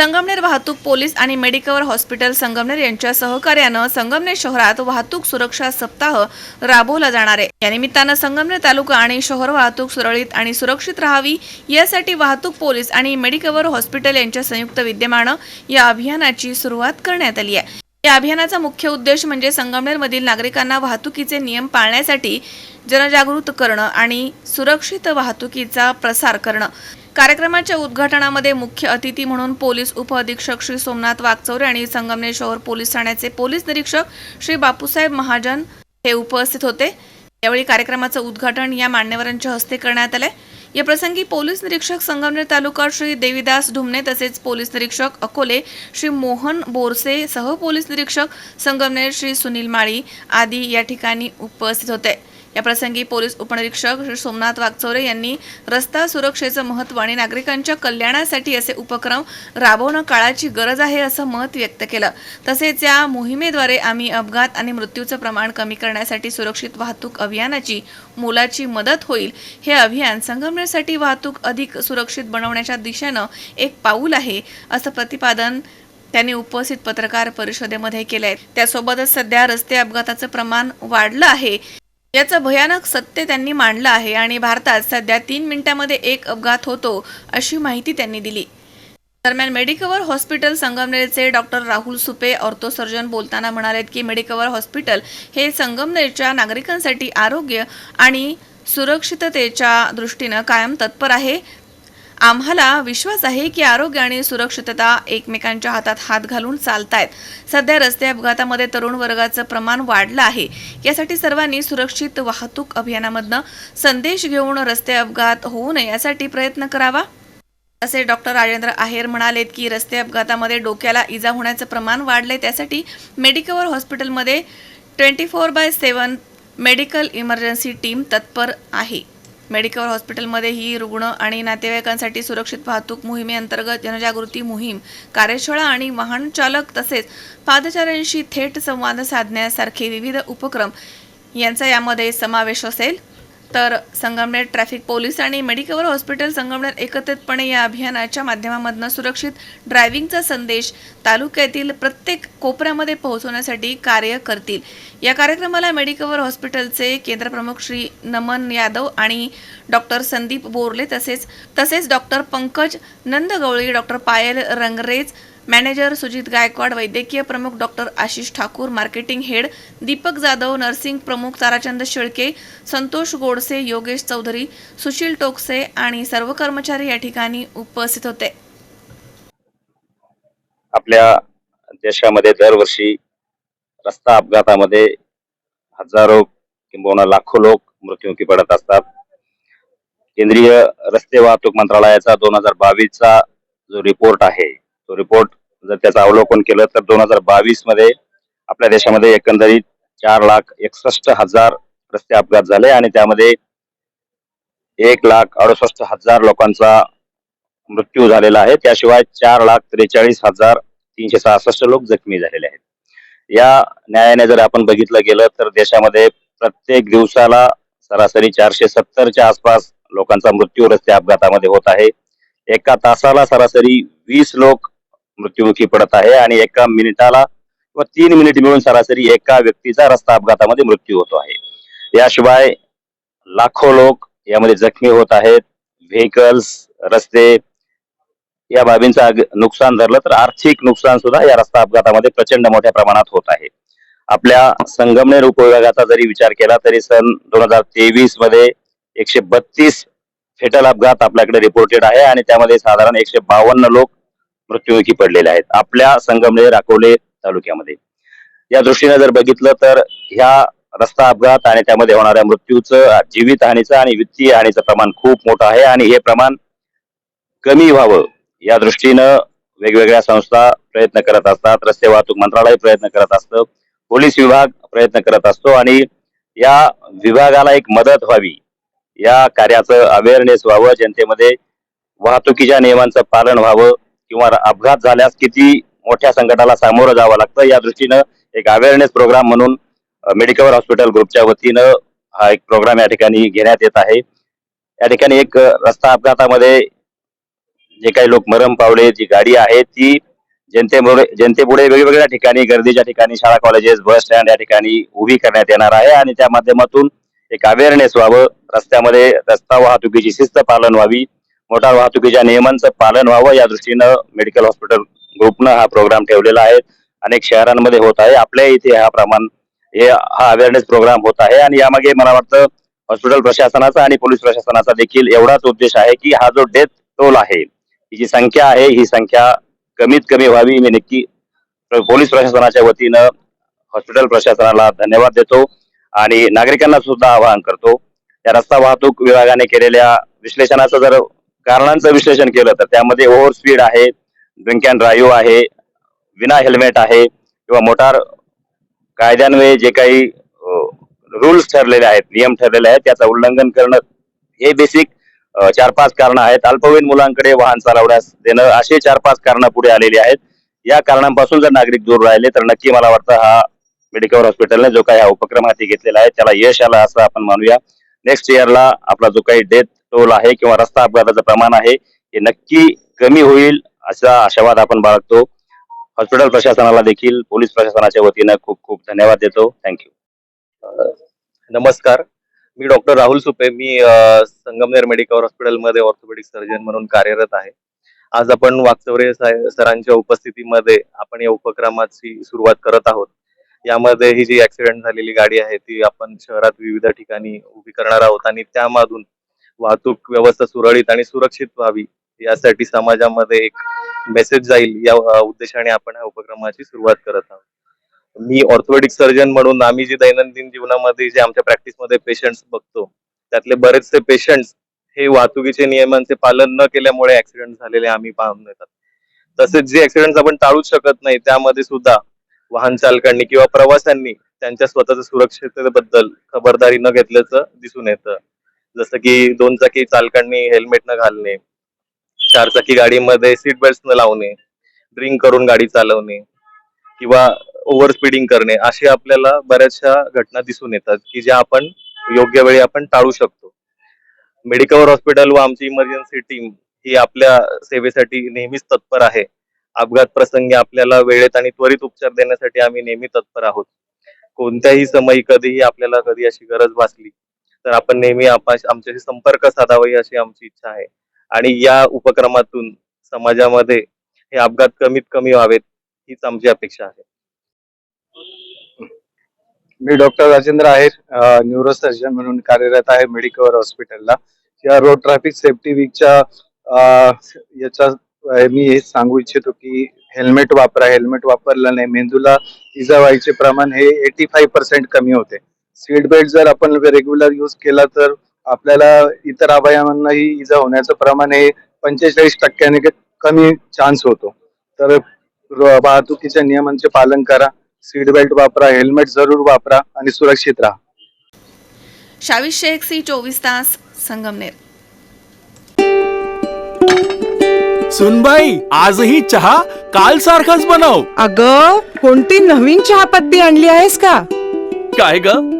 संगमनेर वाहतूक पोलीस आणि Medicover hospital Sangamner यांच्या सहकार्यानं संगमनेर शहरात वाहतूक सुरक्षा सप्ताह राबवला जाणार आहे. या निमित्तानं संगमनेर तालुका आणि शहर वाहतूक सुरळीत आणि सुरक्षित राहावी यासाठी वाहतूक पोलीस आणि मेडिकवर हॉस्पिटल यांच्या संयुक्त विद्यमानं या अभियानाची सुरुवात करण्यात आली आहे. या अभियानाचा मुख्य उद्देश म्हणजे संगमनेरमधील नागरिकांना वाहतुकीचे नियम पाळण्यासाठी जनजागृत करणं आणि सुरक्षित वाहतुकीचा प्रसार करणं. कार्यक्रमाच्या उद्घाटनामध्ये मुख्य अतिथी म्हणून पोलीस उपअधीक्षक श्री सोमनाथ वागचौरे आणि संगमनेर शहर पोलीस ठाण्याचे पोलीस निरीक्षक श्री बापूसाहेब महाजन हे उपस्थित होते. यावेळी कार्यक्रमाचं उद्घाटन या मान्यवरांच्या हस्ते करण्यात आलंय. या प्रसंगी पोलीस निरीक्षक संगमनेर तालुका श्री देवीदास ढुमणे तसेच पोलीस निरीक्षक अकोले श्री मोहन बोरसे सह पोलीस निरीक्षक संगमनेर श्री सुनील माळी आदी या ठिकाणी उपस्थित होते. याप्रसंगी पोलीस उपनिरीक्षक श्री सोमनाथ वागचौरे यांनी रस्ता सुरक्षेचं महत्त्व आणि नागरिकांच्या कल्याणासाठी असे उपक्रम राबवणं काळाची गरज आहे असं मत व्यक्त केलं. तसेच या मोहिमेद्वारे आम्ही अपघात आणि मृत्यूचं प्रमाण कमी करण्यासाठी सुरक्षित वाहतूक अभियानाची मोलाची मदत होईल. हे अभियान संगमनेरसाठी वाहतूक अधिक सुरक्षित बनवण्याच्या दिशेनं एक पाऊल आहे असं प्रतिपादन त्यांनी उपस्थित पत्रकार परिषदेमध्ये केलंय. त्यासोबतच सध्या रस्ते अपघाताचं प्रमाण वाढलं आहे. याचं भयानक सत्य त्यांनी मांडलं आहे आणि भारतात सध्या तीन मिनिटांमध्ये एक अपघात होतो अशी माहिती त्यांनी दिली. दरम्यान Medicover hospital संगमनेरचे doctor Rahul Supe ortho surgeon बोलताना म्हणाले की मेडिकवर हॉस्पिटल हे संगमनेरच्या नागरिकांसाठी आरोग्य आणि सुरक्षिततेच्या दृष्टीनं कायम तत्पर आहे. आम्हाला विश्वास आहे की आरोग्य आणि सुरक्षितता एकमेकांच्या हातात हात घालून चालतायत. सध्या रस्ते अपघातामध्ये तरुण वर्गाचं प्रमाण वाढलं आहे. यासाठी सर्वांनी सुरक्षित वाहतूक अभियानामधनं संदेश घेऊन रस्ते अपघात होऊ नये यासाठी प्रयत्न करावा. असे डॉक्टर राजेंद्र आहेर म्हणालेत की रस्ते अपघातामध्ये डोक्याला इजा होण्याचं प्रमाण वाढले त्यासाठी मेडिकवर हॉस्पिटलमध्ये twenty four by seven medical emergency team तत्पर आहे. मेडिकल हॉस्पिटलमध्ये ही रुग्ण आणि नातेवाईकांसाठी सुरक्षित वाहतूक मोहिमेअंतर्गत जनजागृती मोहीम कार्यशाळा आणि वाहन चालक तसेच पादचाऱ्यांशी थेट संवाद साधण्यासारखे विविध उपक्रम यांचा यामध्ये समावेश असेल. तर संगमनेर ट्रॅफिक पोलीस आणि मेडिकवर हॉस्पिटल संगमनेर एकत्रितपणे या अभियानाच्या माध्यमामधनं सुरक्षित ड्रायव्हिंगचा संदेश तालुक्यातील प्रत्येक कोपऱ्यामध्ये पोहोचवण्यासाठी कार्य करतील. या कार्यक्रमाला मेडिकवर हॉस्पिटलचे केंद्रप्रमुख श्री नमन यादव आणि डॉक्टर संदीप बोरले तसेच तसेच doctor Pankaj Nandgavli doctor Payal Rangrez manager Sujit Gaikwad वैद्यकीय प्रमुख doctor Ashish Thakur marketing head Deepak Jadhav nursing प्रमुख ताराचंद शेळके संतोष गोडसे योगेश चौधरी सुशील टोकसे आणि सर्व कर्मचारी या ठिकाणी उपस्थित होते. आपल्या देशामध्ये दरवर्षी रस्ता अपघातामध्ये हजारो किंबहुना लाखो लोक मृत्युमुखी पडत असतात. केंद्रीय रस्ते वाहतूक मंत्रालयाचा दोन हजार बावीसचा जो रिपोर्ट आहे तो रिपोर्ट जर त्याचं अवलोकन केलं तर दोन हजार बावीसमध्ये आपल्या देशामध्ये एकंदरीत चार लाख एकसष्ट हजार रस्ते अपघात झाले आणि त्यामध्ये एक लाख अडुसष्ट हजार लोकांचा मृत्यू झालेला आहे. त्याशिवाय चार लाख त्रेचाळीस हजार तीनशे सहासष्ट लोक जखमी झालेले आहेत. या न्यायाने जर आपण बघितलं गेलं तर देशामध्ये प्रत्येक दिवसाला सरासरी चारशे सत्तरच्या आसपास लोकांचा मृत्यू रस्ते अपघातामध्ये होत आहे. एका तासाला सरासरी वीस लोक मृत्युमुखी पडत आहे आणि एका मिनिटाला किंवा तीन मिनिट मिळून सरासरी एका व्यक्तीचा रस्ता अपघातामध्ये मृत्यू होतो आहे. याशिवाय लाखो लोक यामध्ये जखमी होत आहेत. व्हेकल्स रस्ते या बाबींचं नुकसान धरलं तर आर्थिक नुकसान सुद्धा या रस्ता अपघातामध्ये प्रचंड मोठ्या प्रमाणात होत आहे. आपल्या संगमनेर उपविभागाचा जरी विचार केला तरी सन दोन हजार तेवीसमध्ये एकशे बत्तीस फेटल अपघात आपल्याकडे रिपोर्टेड आहे आणि त्यामध्ये साधारण एकशे बावन्न लोक मृत्युमुखी पडलेले आहेत. आपल्या संगमनेर अकोले तालुक्यामध्ये. या दृष्टीने जर बघितलं तर ह्या रस्ता अपघात आणि त्यामध्ये होणाऱ्या मृत्यूचं जीवित हानीचं आणि वित्तीय हानीचं प्रमाण खूप मोठं आहे आणि हे प्रमाण कमी व्हावं या दृष्टीनं वेगवेगळ्या संस्था प्रयत्न करत असतात. रस्ते वाहतूक मंत्रालय प्रयत्न करत असतं. पोलीस विभाग प्रयत्न करत असतो आणि या विभागाला एक मदत व्हावी. या कार्याचं अवेअरनेस व्हावं जनतेमध्ये वाहतुकीच्या नियमांचं पालन व्हावं किंवा अपघात झाल्यास किती मोठ्या संकटाला सामोरं जावं लागतं? या दृष्टीनं एक अवेअरनेस प्रोग्राम म्हणून मेडिकल हॉस्पिटल ग्रुपच्या वतीनं हा एक प्रोग्राम या ठिकाणी घेण्यात येत आहे. या ठिकाणी एक रस्ता अपघातामध्ये जे काही लोक मरण पावले जी गाडी आहे ती जनतेमुळे जनतेपुढे वेगवेगळ्या ठिकाणी गर्दीच्या ठिकाणी शाळा कॉलेजेस बस स्टँड या ठिकाणी उभी करण्यात येणार आहे आणि त्या माध्यमातून एक अवेअरनेस व्हावं. रस्त्यामध्ये रस्ता वाहतुकीची शिस्त पालन व्हावी. मोटार वाहतुकीच्या नियमांचं पालन व्हावं या दृष्टीनं मेडिकल हॉस्पिटल ग्रुपनं हा प्रोग्राम ठेवलेला आहे. अनेक शहरांमध्ये होत आहे. आपल्या इथे हा प्रमाण हे हा अवेअरनेस प्रोग्राम होत आहे आणि यामागे मला वाटतं हॉस्पिटल प्रशासनाचा आणि पोलीस प्रशासनाचा देखील एवढाच उद्देश आहे की हा जो डेथ टोल आहे ही जी संख्या आहे ही संख्या कमीत कमी व्हावी. मी नक्की पोलीस प्रशासनाच्या वतीनं हॉस्पिटल प्रशासनाला धन्यवाद देतो आणि नागरिकांना सुद्धा आवाहन करतो. या रस्ता वाहतूक विभागाने केलेल्या विश्लेषणाचं जर कारणांचं विश्लेषण केलं तर त्यामध्ये ओव्हर स्पीड आहे ड्रिंक अँड ड्राईव्ह आहे विना हेल्मेट आहे किंवा मोटार कायद्यान्वये जे काही रूल्स ठरलेले आहेत नियम ठरलेले आहेत त्याचं उल्लंघन करणं हे बेसिक चार पाच कारणं आहेत. अल्पवयीन मुलांकडे वाहन चालवण्यास देणं असे चार पाच कारणं पुढे आलेली आहेत. या कारणांपासून जर नागरिक दूर राहिले तर नक्की मला वाटतं हा मेडिकल हॉस्पिटलने जो काही हा उपक्रम हाती घेतलेला आहे त्याला यश आलं असं आपण मानूया. नेक्स्ट इयरला आपला जो काही डेथ टोल आहे किंवा रस्ता अपघाताचं प्रमाण आहे हे नक्की कमी होईल असा आशावाद आपण बाळगतो. हॉस्पिटल प्रशासनाला देखील पोलीस प्रशासनाच्या वतीनं खूप खूप धन्यवाद देतो. थँक्यू नमस्कार. मी डॉक्टर राहुल सुपे. मी संगमनेर मेडिकल हॉस्पिटलमध्ये ऑर्थोपेडिक सर्जन म्हणून कार्यरत आहे. आज आपण वागचौरे सरांच्या उपस्थितीमध्ये आपण या उपक्रमाची सुरुवात करत आहोत. यामध्ये ही जी ऍक्सिडेंट झालेली गाडी आहे ती आपण शहरात विविध ठिकाणी उभी करणार आहोत आणि त्यामधून वाहतूक व्यवस्था सुरळीत आणि सुरक्षित व्हावी यासाठी समाजामध्ये एक मेसेज जाईल या उद्देशाने आपण या उपक्रमाची सुरुवात करत आहोत. मी ऑर्थोपेडिक सर्जन म्हणून आम्ही जे दैनंदिन जीवनामध्ये जे आमच्या प्रॅक्टिसमध्ये पेशंट्स बघतो त्यातले बरेचसे पेशंट्स हे वाहतुकीचे नियमांचे पालन न केल्यामुळे ऍक्सिडेंट झालेले आम्ही पाहून येतात. तसेच जे ऍक्सिडेंट आपण टाळूच शकत नाही त्यामध्ये सुद्धा वाहन चालकांनी किंवा प्रवाशांनी त्यांच्या स्वतःच्या सुरक्षिततेबद्दल खबरदारी न घेतल्याचं दिसून येतं. जसं की दोन चाकी चालकांनी हेल्मेट न घालणे चार चाकी गाडीमध्ये सीट बेल्ट न लावणे ड्रिंक करून गाडी चालवणे किंवा ओव्हर स्पीडिंग करणे असे आपल्याला बऱ्याचशा घटना दिसून येतात की ज्या आपण योग्य वेळी आपण टाळू शकतो. मेडिकल हॉस्पिटल व आमची इमर्जन्सी टीम ही आपल्या सेवेसाठी नेहमीच तत्पर आहे. अपघात प्रसंगी आपल्याला वेळेत आणि त्वरित उपचार देण्यासाठी आम्ही नेहमी तत्पर आहोत. कोणत्याही समयी कधीही आपल्याला कधी अशी गरज भासली तर आपण नेहमी आमच्याशी संपर्क साधावा अशी आमची इच्छा आहे. आणि या उपक्रमातून समाजामध्ये हे अपघात कमीत कमी व्हावेत हीच आमची अपेक्षा आहे. मी doctor Rajendra Aher neuro surgeon म्हणून कार्यरत आहे मेडिकवर हॉस्पिटलला. या रोड ट्रॅफिक सेफ्टी वीकच्या अ, याच्या मी हे सांगू इच्छितो की हेल्मेट वापरा. हेल्मेट वापरलं नाही मेंदूला इजा व्हायचे प्रमाण हे एटी फाईव्ह पर्सेंट कमी होते. सीट बेल्ट जर आपण रेग्युलर यूज केला तर आपल्याला इतर अवयवांनाही इजा होण्याचं प्रमाण हे पंचेचाळीस टक्क्याने क- कमी चान्स होतो. तर वाहतुकीच्या नियमांचे पालन करा सीट बेल्ट वापरा हेल्मेट जरूर वापरा आणि सुरक्षित राहा. शावीस शेख सी चोवीस तास संगमनेर. सुनबाई आजही चहा काल सारखाच बनव. अग कोणती नवीन चहापत्ती आणली आहेस का? काय ग?